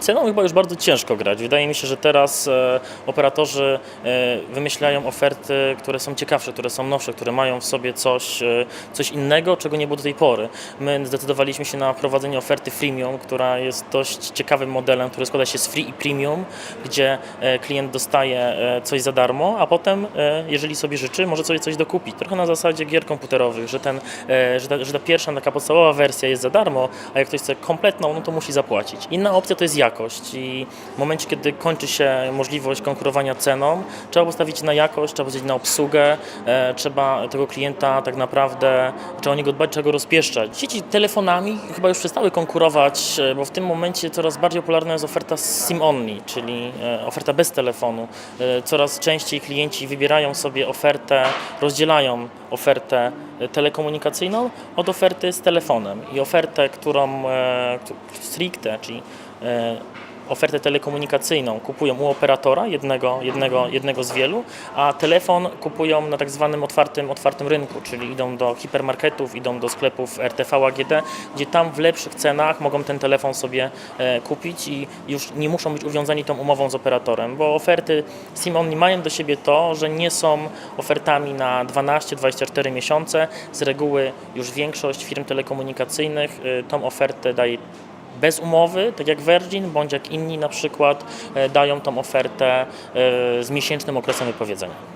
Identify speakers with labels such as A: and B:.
A: Ceną chyba już bardzo ciężko grać. Wydaje mi się, że teraz e, operatorzy e, wymyślają oferty, które są ciekawsze, które są nowsze, które mają w sobie coś, e, coś innego, czego nie było do tej pory. My zdecydowaliśmy się na wprowadzenie oferty freemium, która jest dość ciekawym modelem, który składa się z free i premium, gdzie e, klient dostaje e, coś za darmo, a potem, e, jeżeli sobie życzy, może sobie coś dokupić. Trochę na zasadzie gier komputerowych, że, ten, że, ta, że ta pierwsza taka podstawowa wersja jest za darmo, a jak ktoś chce kompletną, no to musi zapłacić. Inna opcja to jest jakość i w momencie, kiedy kończy się możliwość konkurowania ceną, trzeba postawić na jakość, trzeba postawić na obsługę, e, trzeba tego klienta tak naprawdę, trzeba o niego dbać, trzeba go rozpieszczać. Sieci telefonami chyba już przestały konkurować, e, bo w tym momencie coraz bardziej popularna jest oferta SIM only, czyli e, oferta bez telefonu. E, Coraz częściej klienci wybierają sobie ofertę, rozdzielają ofertę telekomunikacyjną od oferty z telefonem i ofertę, którą któ- stricte, czyli ofertę telekomunikacyjną kupują u operatora, jednego, jednego, jednego z wielu, a telefon kupują na tak zwanym otwartym, otwartym rynku, czyli idą do hipermarketów, idą do sklepów RTV AGD, gdzie tam w lepszych cenach mogą ten telefon sobie e, kupić i już nie muszą być uwiązani tą umową z operatorem, bo oferty SIM Only mają do siebie to, że nie są ofertami na 12-24 miesiące. Z reguły już większość firm telekomunikacyjnych y, tą ofertę daje bez umowy, tak jak Virgin, bądź jak inni na przykład e, dają tą ofertę e, z miesięcznym okresem wypowiedzenia.